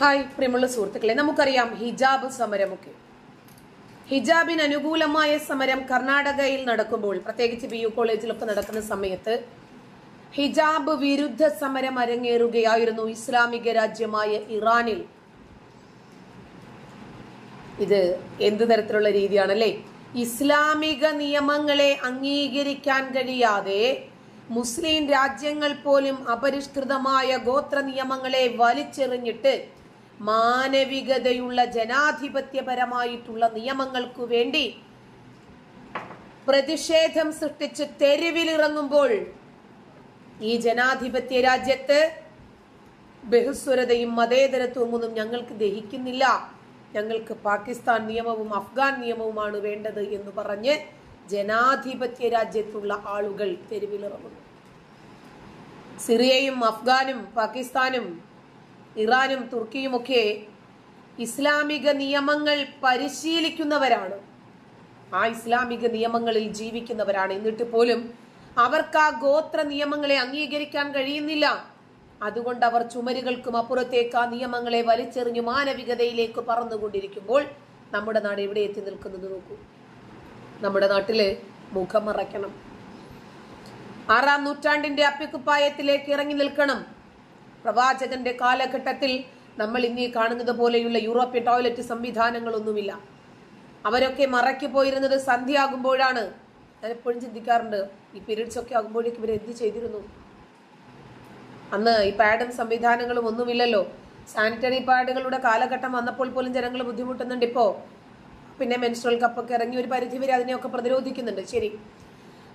Hi പ്രിയമുള്ള സുഹൃത്തുക്കളെ. നമുക്കറിയാം ഹിജാബ് സമരമൊക്കെ. ഹിജാബിന് അനുകൂലമായ സമരം കർണാടകയിൽ നടക്കുമ്പോൾ പ്രത്യേകിച്ച് ബി യു കോളേജിലൊക്കെ നടക്കുന്ന സമയത്ത് ഹിജാബ് വിരുദ്ധ സമരം അരങ്ങേറുകയായിരുന്നു ഇസ്ലാമിക രാജ്യമായ ഇറാനിൽ. ഇത് എന്ത് തരത്തിലുള്ള രീതിയാണല്ലേ? ഇസ്ലാമിക നിയമങ്ങളെ അംഗീകരിക്കാൻ കഴിയാതെ മുസ്ലിം രാജ്യങ്ങൾ പോലും അപരിഷ്കൃതമായ ഗോത്ര നിയമങ്ങളെ വലിച്ചെറിഞ്ഞിട്ട് മാനവികതയുള്ള ജനാധിപത്യപരമായിട്ടുള്ള നിയമങ്ങൾക്കു വേണ്ടി പ്രതിഷേധം സൃഷ്ടിച്ച് തെരുവിലിറങ്ങുമ്പോൾ ഈ ജനാധിപത്യ രാജ്യത്ത് ബഹുസ്വരതയും മതേതരത്വവും ഒന്നും ഞങ്ങൾക്ക് ദഹിക്കുന്നില്ല. ഞങ്ങൾക്ക് പാകിസ്ഥാൻ നിയമവും അഫ്ഗാൻ നിയമവുമാണ് വേണ്ടത് എന്ന് പറഞ്ഞ് ജനാധിപത്യ രാജ്യത്തുള്ള ആളുകൾ തെരുവിലിറങ്ങുന്നു. സിറിയയും അഫ്ഗാനും പാകിസ്ഥാനും ഇറാനും തുർക്കിയുമൊക്കെ ഇസ്ലാമിക നിയമങ്ങൾ പരിശീലിക്കുന്നവരാണ്. ആ ഇസ്ലാമിക നിയമങ്ങളിൽ ജീവിക്കുന്നവരാണ്. എന്നിട്ട് പോലും അവർക്ക് ആ ഗോത്ര നിയമങ്ങളെ അംഗീകരിക്കാൻ കഴിയുന്നില്ല. അതുകൊണ്ട് അവർ ചുമരുകൾക്കും അപ്പുറത്തേക്ക് ആ നിയമങ്ങളെ വലിച്ചെറിഞ്ഞു മാനവികതയിലേക്ക് പറന്നുകൊണ്ടിരിക്കുമ്പോൾ നമ്മുടെ നാട് എവിടെ എത്തി നിൽക്കുന്നത് നോക്കൂ. നമ്മുടെ നാട്ടിൽ മുഖം മറയ്ക്കണം. ആറാം നൂറ്റാണ്ടിന്റെ അപ്പിക്കുപ്പായത്തിലേക്ക് ഇറങ്ങി നിൽക്കണം. പ്രവാചകന്റെ കാലഘട്ടത്തിൽ നമ്മൾ ഇന്നീ കാണുന്നത് പോലെയുള്ള യൂറോപ്യൻ ടോയ്ലറ്റ് സംവിധാനങ്ങളൊന്നുമില്ല. അവരൊക്കെ മറയ്ക്ക് പോയിരുന്നത് സന്ധ്യയാകുമ്പോഴാണ്. ഞാൻ എപ്പോഴും ചിന്തിക്കാറുണ്ട് ഈ പീരീഡ്സ് ഒക്കെ ആകുമ്പോഴേക്കും ഇവർ എന്ത് ചെയ്തിരുന്നു? അന്ന് ഈ പാഡും സംവിധാനങ്ങളും ഒന്നുമില്ലല്ലോ. സാനിറ്ററി പാഡുകളുടെ കാലഘട്ടം വന്നപ്പോൾ പോലും ജനങ്ങൾ ബുദ്ധിമുട്ടുന്നുണ്ട് ഇപ്പോ. പിന്നെ മെൻസ്ട്രൽ കപ്പൊക്കെ ഇറങ്ങി ഒരു പരിധി വരെ അതിനെയൊക്കെ പ്രതിരോധിക്കുന്നുണ്ട്. ശരി.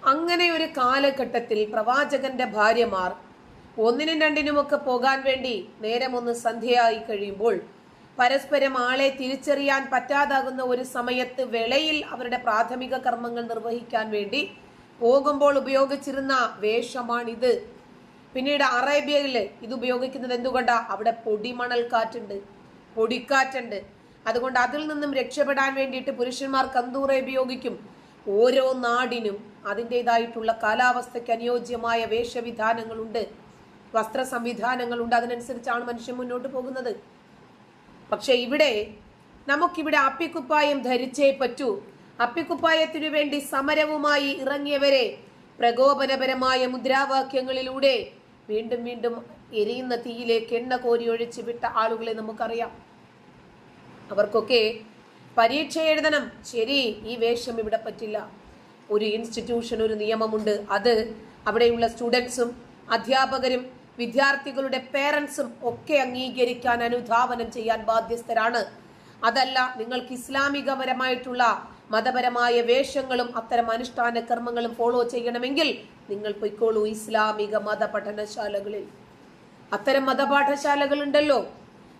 അങ്ങനെ ഒരു കാലഘട്ടത്തിൽ പ്രവാചകന്റെ ഭാര്യമാർ ഒന്നിനും രണ്ടിനുമൊക്കെ പോകാൻ വേണ്ടി നേരമൊന്ന് സന്ധ്യയായി കഴിയുമ്പോൾ പരസ്പരം ആളെ തിരിച്ചറിയാൻ പറ്റാതാകുന്ന ഒരു സമയത്ത് വെളയിൽ അവരുടെ പ്രാഥമിക കർമ്മങ്ങൾ നിർവഹിക്കാൻ വേണ്ടി പോകുമ്പോൾ ഉപയോഗിച്ചിരുന്ന വേഷമാണിത്. പിന്നീട് അറേബ്യയിൽ ഇത് ഉപയോഗിക്കുന്നത് എന്തുകൊണ്ടാ? അവിടെ പൊടിമണൽ കാറ്റുണ്ട് പൊടിക്കാറ്റുണ്ട്. അതുകൊണ്ട് അതിൽ നിന്നും രക്ഷപ്പെടാൻ വേണ്ടിയിട്ട് പുരുഷന്മാർ കന്തൂറ ഉപയോഗിക്കും. ഓരോ നാടിനും അതിന്റെതായിട്ടുള്ള കാലാവസ്ഥയ്ക്ക് അനുയോജ്യമായ വേഷവിധാനങ്ങളുണ്ട്. വസ്ത്ര സംവിധാനങ്ങളുണ്ട് അതിനനുസരിച്ചാണ് മനുഷ്യൻ മുന്നോട്ട് പോകുന്നത്. പക്ഷെ ഇവിടെ നമുക്കിവിടെ അപ്പിക്കുപ്പായം ധരിച്ചേ പറ്റൂ. അപ്പിക്കുപ്പായത്തിനു വേണ്ടി സമരവുമായി ഇറങ്ങിയവരെ പ്രകോപനപരമായ മുദ്രാവാക്യങ്ങളിലൂടെ വീണ്ടും വീണ്ടും എരിയുന്ന തീയിലേക്ക് എണ്ണ കോരി ഒഴിച്ചു വിട്ട ആളുകളെ നമുക്കറിയാം. അവർക്കൊക്കെ പരീക്ഷ എഴുതണം. ശരി ഈ വേഷം ഇവിടെ പറ്റില്ല. ഒരു ഇൻസ്റ്റിറ്റ്യൂഷൻ ഒരു നിയമമുണ്ട്. അത് അവിടെയുള്ള സ്റ്റുഡൻസും അധ്യാപകരും വിദ്യാർത്ഥികളുടെ പേരൻസും ഒക്കെ അംഗീകരിക്കാൻ അനുധാവനം ചെയ്യാൻ ബാധ്യസ്ഥരാണ്. അതല്ല നിങ്ങൾക്ക് ഇസ്ലാമികപരമായിട്ടുള്ള മതപരമായ വേഷങ്ങളും അത്തരം അനുഷ്ഠാന കർമ്മങ്ങളും ഫോളോ ചെയ്യണമെങ്കിൽ നിങ്ങൾ പൊയ്ക്കോളൂ ഇസ്ലാമിക മത പഠനശാലകളിൽ അത്തരം മതപാഠശാലകൾ ഉണ്ടല്ലോ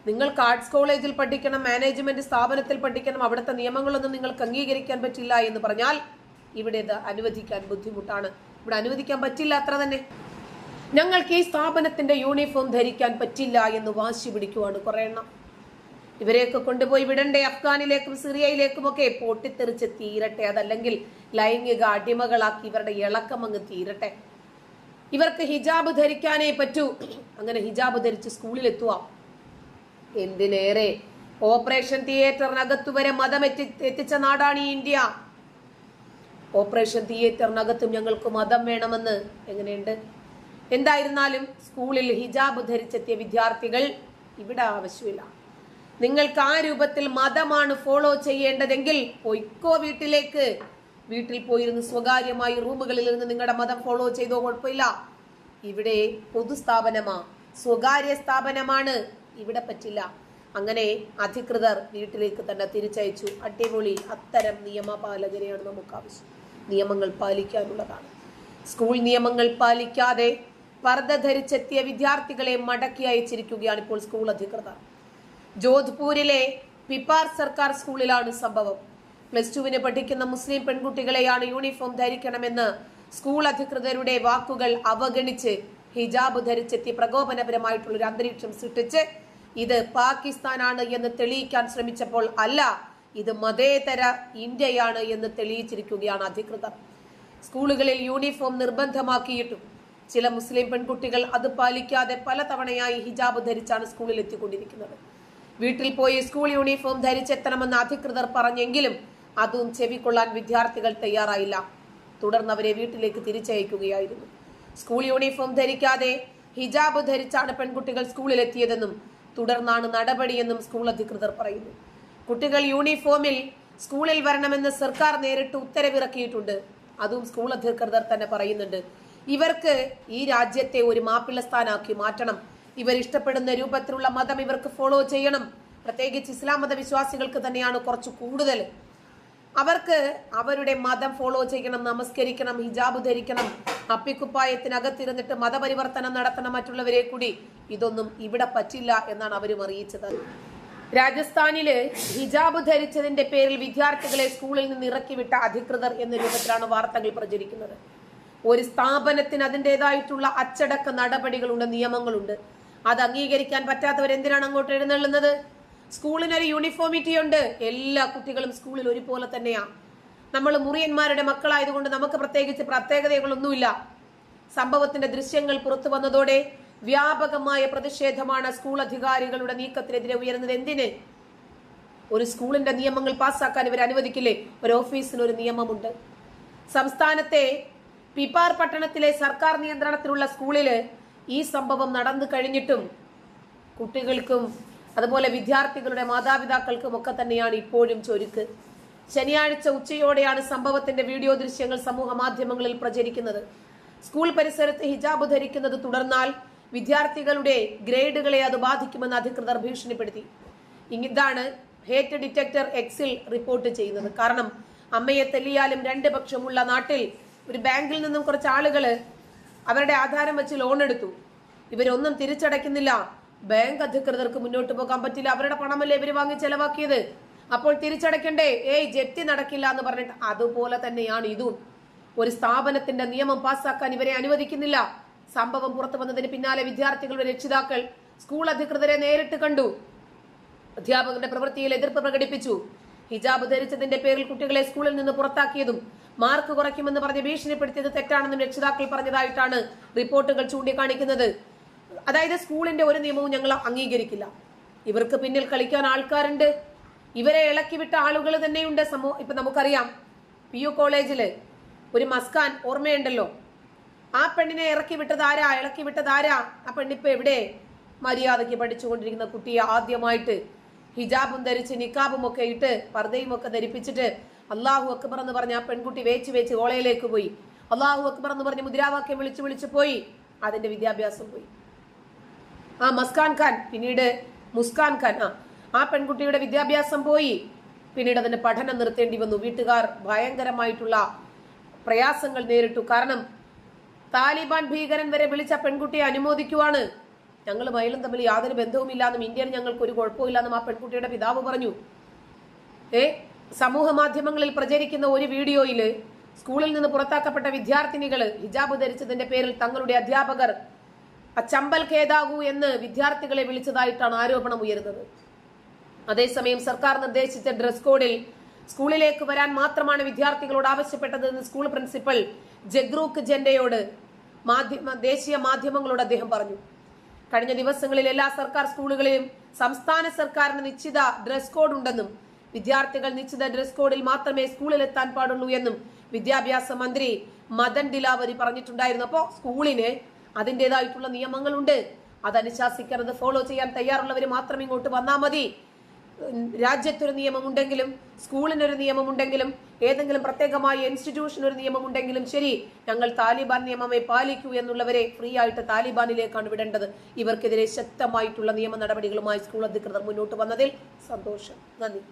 നിങ്ങൾക്ക് ആർട്സ് കോളേജിൽ പഠിക്കണം മാനേജ്മെന്റ് സ്ഥാപനത്തിൽ പഠിക്കണം അവിടുത്തെ നിയമങ്ങളൊന്നും നിങ്ങൾക്ക് അംഗീകരിക്കാൻ പറ്റില്ല എന്ന് പറഞ്ഞാൽ ഇവിടെ ഇത് അനുവദിക്കാൻ ബുദ്ധിമുട്ടാണ്. ഇവിടെ അനുവദിക്കാൻ പറ്റില്ല അത്ര തന്നെ. ഞങ്ങൾക്ക് ഈ സ്ഥാപനത്തിന്റെ യൂണിഫോം ധരിക്കാൻ പറ്റില്ല എന്ന് വാശി പിടിക്കുവാണ് കുറെ എണ്ണം. ഇവരെയൊക്കെ കൊണ്ടുപോയി വിടണ്ടേ? അഫ്ഗാനിലേക്കും സിറിയയിലേക്കും ഒക്കെ പൊട്ടിത്തെറിച്ച് തീരട്ടെ? അതല്ലെങ്കിൽ ലൈംഗിക അടിമകളാക്കി ഇവരുടെ ഇളക്കം അങ്ങ് തീരട്ടെ? ഇവർക്ക് ഹിജാബ് ധരിക്കാനേ പറ്റൂ. അങ്ങനെ ഹിജാബ് ധരിച്ച് സ്കൂളിൽ എത്തുക എന്തിനേറെ? ഓപ്പറേഷൻ തിയേറ്ററിനകത്തു വരെ മതം എത്തി എത്തിച്ച നാടാണ് ഈ ഇന്ത്യ. ഓപ്പറേഷൻ തിയേറ്ററിനകത്തും ഞങ്ങൾക്ക് മതം വേണമെന്ന്. എങ്ങനെയുണ്ട്? എന്തായിരുന്നാലും സ്കൂളിൽ ഹിജാബ് ധരിച്ചെത്തിയ വിദ്യാർത്ഥികൾ ഇവിടെ ആവശ്യമില്ല. നിങ്ങൾക്ക് ആ രൂപത്തിൽ മതമാണ് ഫോളോ ചെയ്യേണ്ടതെങ്കിൽ പൊയ്ക്കോ വീട്ടിലേക്ക്. വീട്ടിൽ പോയിരുന്ന് സ്വകാര്യമായി റൂമുകളിൽ ഇരുന്ന് നിങ്ങളുടെ മതം ഫോളോ ചെയ്തോ കുഴപ്പമില്ല. ഇവിടെ പൊതുസ്ഥാപനമാ. സ്വകാര്യ സ്ഥാപനമാണ്. ഇവിടെ പറ്റില്ല. അങ്ങനെ അധികൃതർ വീട്ടിലേക്ക് തന്നെ തിരിച്ചയച്ചു. അടിപൊളി അത്തരം നിയമപാലകരെയാണ് നമുക്ക് ആവശ്യം നിയമങ്ങൾ പാലിക്കാനുള്ളതാണ്. സ്കൂൾ നിയമങ്ങൾ പാലിക്കാതെ പർദ്ദ ധരിച്ചെത്തിയ വിദ്യാർത്ഥികളെ മടക്കി അയച്ചിരിക്കുകയാണ് ഇപ്പോൾ സ്കൂൾ അധികൃതർ. ജോധ്പൂരിലെ പിപ്പാർ സർക്കാർ സ്കൂളിലാണ് സംഭവം. പ്ലസ് ടുവിന് പഠിക്കുന്ന മുസ്ലിം പെൺകുട്ടികളെയാണ് യൂണിഫോം ധരിക്കണമെന്ന് സ്കൂൾ അധികൃതരുടെ വാക്കുകൾ അവഗണിച്ച് ഹിജാബ് ധരിച്ചെത്തി പ്രകോപനപരമായിട്ടുള്ള ഒരു അന്തരീക്ഷം സൃഷ്ടിച്ച് ഇത് പാകിസ്ഥാനാണ് എന്ന് തെളിയിക്കാൻ ശ്രമിച്ചപ്പോൾ അല്ല ഇത് മതേതര ഇന്ത്യയാണ് എന്ന് തെളിയിച്ചിരിക്കുകയാണ് അധികൃതർ. സ്കൂളുകളിൽ യൂണിഫോം നിർബന്ധമാക്കിയിട്ടും ചില മുസ്ലിം പെൺകുട്ടികൾ അത് പാലിക്കാതെ പലതവണയായി ഹിജാബ് ധരിച്ചാണ് സ്കൂളിൽ എത്തിക്കൊണ്ടിരിക്കുന്നത്. വീട്ടിൽ പോയി സ്കൂൾ യൂണിഫോം ധരിച്ചെത്തണമെന്ന് അധികൃതർ പറഞ്ഞെങ്കിലും അതും ചെവിക്കൊള്ളാൻ വിദ്യാർത്ഥികൾ തയ്യാറായില്ല. തുടർന്ന് അവരെ വീട്ടിലേക്ക് തിരിച്ചയക്കുകയായിരുന്നു. സ്കൂൾ യൂണിഫോം ധരിക്കാതെ ഹിജാബ് ധരിച്ചാണ് പെൺകുട്ടികൾ സ്കൂളിലെത്തിയതെന്നും തുടർന്നാണ് നടപടിയെന്നും സ്കൂൾ അധികൃതർ പറയുന്നു. കുട്ടികൾ യൂണിഫോമിൽ സ്കൂളിൽ വരണമെന്ന് സർക്കാർ നേരിട്ട് ഉത്തരവിറക്കിയിട്ടുണ്ട്. അതും സ്കൂൾ അധികൃതർ തന്നെ പറയുന്നുണ്ട്. ഇവർക്ക് ഈ രാജ്യത്തെ ഒരു മാപ്പിളസ്ഥാനാക്കി മാറ്റണം. ഇവർ ഇഷ്ടപ്പെടുന്ന രൂപത്തിലുള്ള മതം ഇവർക്ക് ഫോളോ ചെയ്യണം. പ്രത്യേകിച്ച് ഇസ്ലാം മതവിശ്വാസികൾക്ക് തന്നെയാണ് കുറച്ച് കൂടുതൽ. അവർക്ക് അവരുടെ മതം ഫോളോ ചെയ്യണം നമസ്കരിക്കണം ഹിജാബ് ധരിക്കണം അപ്പിക്കുപ്പായത്തിനകത്തിരുന്നിട്ട് മതപരിവർത്തനം നടത്തണം മറ്റുള്ളവരെ കൂടി. ഇതൊന്നും ഇവിടെ പറ്റില്ല എന്നാണ് അവരും അറിയിച്ചത്. രാജസ്ഥാനിൽ ഹിജാബ് ധരിച്ചതിന്റെ പേരിൽ വിദ്യാർത്ഥികളെ സ്കൂളിൽ നിന്ന് ഇറക്കിവിട്ട അധികൃതർ എന്ന രൂപത്തിലാണ് വാർത്തകൾ പ്രചരിക്കുന്നത്. ഒരു സ്ഥാപനത്തിന് അതിന്റെതായിട്ടുള്ള അച്ചടക്ക നടപടികളുണ്ട് നിയമങ്ങളുണ്ട്. അത് അംഗീകരിക്കാൻ പറ്റാത്തവർ എന്തിനാണ് അങ്ങോട്ട് എഴുന്നള്ളുന്നത്? സ്കൂളിനൊരു യൂണിഫോമിറ്റി ഉണ്ട്. എല്ലാ കുട്ടികളും സ്കൂളിൽ ഒരുപോലെ തന്നെയാണ് നമ്മൾ മുറിയന്മാരുടെ മക്കളായതുകൊണ്ട് നമുക്ക് പ്രത്യേകിച്ച് പ്രത്യേകതകളൊന്നുമില്ല. സംഭവത്തിന്റെ ദൃശ്യങ്ങൾ പുറത്തു വന്നതോടെ വ്യാപകമായ പ്രതിഷേധമാണ് സ്കൂൾ അധികാരികളുടെ നീക്കത്തിനെതിരെ ഉയരുന്നത്. എന്തിന്? ഒരു സ്കൂളിന്റെ നിയമങ്ങൾ പാസ്സാക്കാൻ ഇവർ അനുവദിക്കില്ലേ? ഒരു ഓഫീസിന് ഒരു നിയമമുണ്ട്. സംസ്ഥാനത്തെ പിപ്പാർ പട്ടണത്തിലെ സർക്കാർ നിയന്ത്രണത്തിലുള്ള സ്കൂളിൽ ഈ സംഭവം നടന്നു കഴിഞ്ഞിട്ടും കുട്ടികൾക്കും അതുപോലെ വിദ്യാർത്ഥികളുടെ മാതാപിതാക്കൾക്കും ഒക്കെ തന്നെയാണ് ഇപ്പോഴും ചൊരുക്ക്. ശനിയാഴ്ച ഉച്ചയോടെയാണ് സംഭവത്തിന്റെ വീഡിയോ ദൃശ്യങ്ങൾ സമൂഹ മാധ്യമങ്ങളിൽ പ്രചരിക്കുന്നത്. സ്കൂൾ പരിസരത്ത് ഹിജാബ് ധരിക്കുന്നത് തുടർന്നാൽ വിദ്യാർത്ഥികളുടെ ഗ്രേഡുകളെ അത് ബാധിക്കുമെന്ന് അധികൃതർ ഭീഷണിപ്പെടുത്തി. ഇതാണ് ഹേറ്റ് ഡിറ്റക്ടർ എക്സിൽ റിപ്പോർട്ട് ചെയ്യുന്നത്. കാരണം അമ്മയെ തെല്ലിയാലും രണ്ട് പക്ഷമുള്ള നാട്ടിൽ ഒരു ബാങ്കിൽ നിന്നും കുറച്ച് ആളുകൾ അവരുടെ ആധാരം വെച്ച് ലോൺ എടുത്തു. ഇവരൊന്നും തിരിച്ചടയ്ക്കുന്നില്ല. ബാങ്ക് അധികൃതർക്ക് മുന്നോട്ട് പോകാൻ പറ്റില്ല. അവരുടെ പണമല്ലേ ഇവർ വാങ്ങി ചെലവാക്കിയത്? അപ്പോൾ തിരിച്ചടയ്ക്കണ്ടേ? ഏയ് ജപ്തി നടക്കില്ല എന്ന് പറഞ്ഞിട്ട് അതുപോലെ തന്നെയാണ് ഇതും. ഒരു സ്ഥാപനത്തിന്റെ നിയമം പാസ്സാക്കാൻ ഇവരെ അനുവദിക്കുന്നില്ല. സംഭവം പുറത്തു വന്നതിന് പിന്നാലെ വിദ്യാർത്ഥികളുടെ രക്ഷിതാക്കൾ സ്കൂൾ അധികൃതരെ നേരിട്ട് കണ്ടു. അധ്യാപകരുടെ പ്രവൃത്തിയിൽ എതിർപ്പ് പ്രകടിപ്പിച്ചു. ഹിജാബ് ധരിച്ചതിന്റെ പേരിൽ കുട്ടികളെ സ്കൂളിൽ നിന്ന് പുറത്താക്കിയതും മാർക്ക് കുറയ്ക്കുമെന്ന് പറഞ്ഞ് ഭീഷണിപ്പെടുത്തിയത് തെറ്റാണെന്നും രക്ഷിതാക്കൾ പറഞ്ഞതായിട്ടാണ് റിപ്പോർട്ടുകൾ ചൂണ്ടിക്കാണിക്കുന്നത്. അതായത് സ്കൂളിന്റെ ഒരു നിയമവും ഞങ്ങൾ അംഗീകരിക്കില്ല. ഇവർക്ക് പിന്നിൽ കളിക്കാൻ ആൾക്കാരുണ്ട്. ഇവരെ ഇളക്കിവിട്ട ആളുകൾ തന്നെയുണ്ട്. സമൂഹം ഇപ്പൊ നമുക്കറിയാം പി യു കോളേജിൽ ഒരു മസ്കാൻ ഓർമ്മയുണ്ടല്ലോ. ആ പെണ്ണിനെ ഇറക്കി വിട്ടതാരാ ഇളക്കി വിട്ടതാരാ ആ പെണ്ണിപ്പോ എവിടെ? മര്യാദയ്ക്ക് പഠിച്ചുകൊണ്ടിരിക്കുന്ന കുട്ടിയെ ആദ്യമായിട്ട് ഹിജാബും ധരിച്ച് നിക്കാബും ഒക്കെ ഇട്ട് പർദ്ദയും ഒക്കെ ധരിപ്പിച്ചിട്ട് അള്ളാഹു അക്ബർ എന്ന് പറഞ്ഞ ആ പെൺകുട്ടി വേച്ച് വേച്ച് ഓളയിലേക്ക് പോയി. അള്ളാഹു അക്ബർ എന്ന് പറഞ്ഞ് മുദ്രാവാക്യം വിളിച്ചു വിളിച്ചു പോയി. അതിന്റെ വിദ്യാഭ്യാസം പോയി. ആ മസ്കാൻ ഖാൻ പിന്നീട് മുസ്കാൻ ഖാൻ ആ ആ പെൺകുട്ടിയുടെ വിദ്യാഭ്യാസം പോയി. പിന്നീട് അതിന്റെ പഠനം നിർത്തേണ്ടി വന്നു. വീട്ടുകാർ ഭയങ്കരമായിട്ടുള്ള പ്രയാസങ്ങൾ നേരിട്ടു. കാരണം താലിബാൻ ഭീകരൻ വരെ വിളിച്ച പെൺകുട്ടിയെ അനുമോദിക്കുവാണ്. ഞങ്ങൾ മയിലും തമ്മിൽ യാതൊരു ബന്ധവുമില്ലാന്നും ഇന്ത്യയിൽ ഞങ്ങൾക്ക് ഒരു കുഴപ്പമില്ലാന്നും ആ പെൺകുട്ടിയുടെ പിതാവ് പറഞ്ഞു. ഏ സമൂഹ മാധ്യമങ്ങളിൽ പ്രചരിക്കുന്ന ഒരു വീഡിയോയിൽ സ്കൂളിൽ നിന്ന് പുറത്താക്കപ്പെട്ട വിദ്യാർത്ഥിനികൾ ഹിജാബ് ധരിച്ചതിന്റെ പേരിൽ തങ്ങളുടെ അധ്യാപകർ ചമ്പൽ കേതാകൂ എന്ന് വിദ്യാർത്ഥികളെ വിളിച്ചതായിട്ടാണ് ആരോപണം ഉയരുന്നത്. അതേസമയം സർക്കാർ നിർദ്ദേശിച്ച ഡ്രസ് കോഡിൽ സ്കൂളിലേക്ക് വരാൻ മാത്രമാണ് വിദ്യാർത്ഥികളോട് ആവശ്യപ്പെട്ടതെന്ന് സ്കൂൾ പ്രിൻസിപ്പൽ ജഗ്രൂക്ക് ജെൻഡയോട് മാധ്യമ ദേശീയ മാധ്യമങ്ങളോട് അദ്ദേഹം പറഞ്ഞു. കഴിഞ്ഞ ദിവസങ്ങളിൽ എല്ലാ സർക്കാർ സ്കൂളുകളിലും സംസ്ഥാന സർക്കാരിന് നിശ്ചിത ഡ്രസ് കോഡ് ഉണ്ടെന്നും വിദ്യാർത്ഥികൾ നിശ്ചിത ഡ്രസ് കോഡിൽ മാത്രമേ സ്കൂളിൽ എത്താൻ പാടുള്ളൂ എന്നും വിദ്യാഭ്യാസ മന്ത്രി മദൻ ദിലാവരി പറഞ്ഞിട്ടുണ്ടായിരുന്നു. അപ്പോൾ സ്കൂളിന് അതിന്റെതായിട്ടുള്ള നിയമങ്ങളുണ്ട്. അതനുശാസിക്കരുത് ഫോളോ ചെയ്യാൻ തയ്യാറുള്ളവർ മാത്രം ഇങ്ങോട്ട് വന്നാൽ മതി. രാജ്യത്തൊരു നിയമമുണ്ടെങ്കിലും സ്കൂളിനൊരു നിയമമുണ്ടെങ്കിലും ഏതെങ്കിലും പ്രത്യേകമായ ഇൻസ്റ്റിറ്റ്യൂഷൻ ഒരു നിയമമുണ്ടെങ്കിലും ശരി ഞങ്ങൾ താലിബാൻ നിയമമേ പാലിക്കൂ എന്നുള്ളവരെ ഫ്രീ ആയിട്ട് താലിബാനിലേക്കാണ് വിടേണ്ടത്. ഇവർക്കെതിരെ ശക്തമായിട്ടുള്ള നിയമ നടപടികളുമായി സ്കൂൾ അധികൃതർ മുന്നോട്ട് വന്നതിൽ സന്തോഷം. നന്ദി.